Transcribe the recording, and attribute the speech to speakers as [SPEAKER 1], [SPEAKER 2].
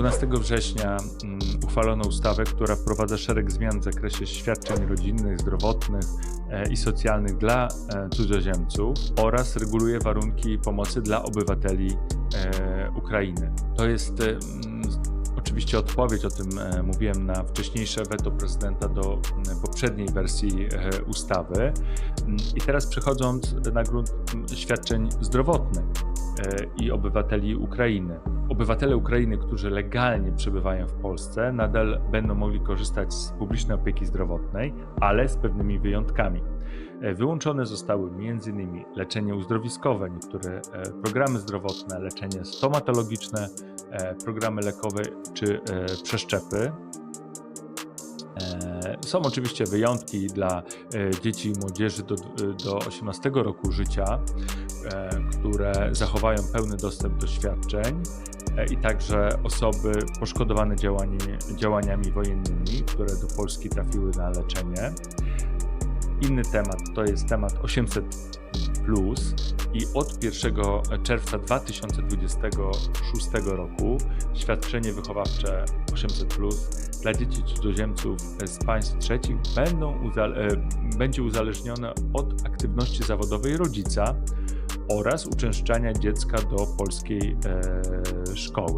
[SPEAKER 1] 12 września mm, uchwalono ustawę, która wprowadza szereg zmian w zakresie świadczeń rodzinnych, zdrowotnych e, i socjalnych dla e, cudzoziemców oraz reguluje warunki pomocy dla obywateli e, Ukrainy. To jest mm, oczywiście odpowiedź, o tym mówiłem na wcześniejsze weto prezydenta do mm, poprzedniej wersji ustawy. I teraz przechodząc na grunt świadczeń zdrowotnych i obywateli Ukrainy. Obywatele Ukrainy, którzy legalnie przebywają w Polsce, nadal będą mogli korzystać z publicznej opieki zdrowotnej, ale z pewnymi wyjątkami. E, Wyłączone zostały m.in. leczenie uzdrowiskowe, niektóre e, programy zdrowotne, leczenie stomatologiczne, e, programy lekowe czy przeszczepy. Są oczywiście wyjątki dla dzieci i młodzieży do, do 18 roku życia, które zachowają pełny dostęp do świadczeń i także osoby poszkodowane działani, działaniami wojennymi, które do Polski trafiły na leczenie. Inny temat to jest temat 800 plus i od 1 czerwca 2026 roku świadczenie wychowawcze 800 plus dla dzieci cudzoziemców z państw trzecich będą uzale- e, będzie uzależnione od aktywności zawodowej rodzica oraz uczęszczania dziecka do polskiej e, szkoły.